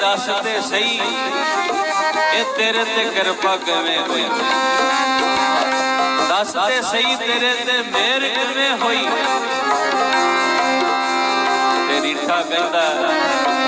ਦੱਸਦੇ ਸਹੀ। ਇਹ ਤੇਰੇ ਤੇ ਕਿਰਪਾ ਕਿਵੇਂ ਹੋਈ? ਦੱਸਦੇ ਸਹੀ ਤੇਰੇ ਤੇ ਮਿਹਰ ਕਿਵੇਂ ਹੋਈ? ਤੇ ਰੀਠਾ ਕਹਿੰਦਾ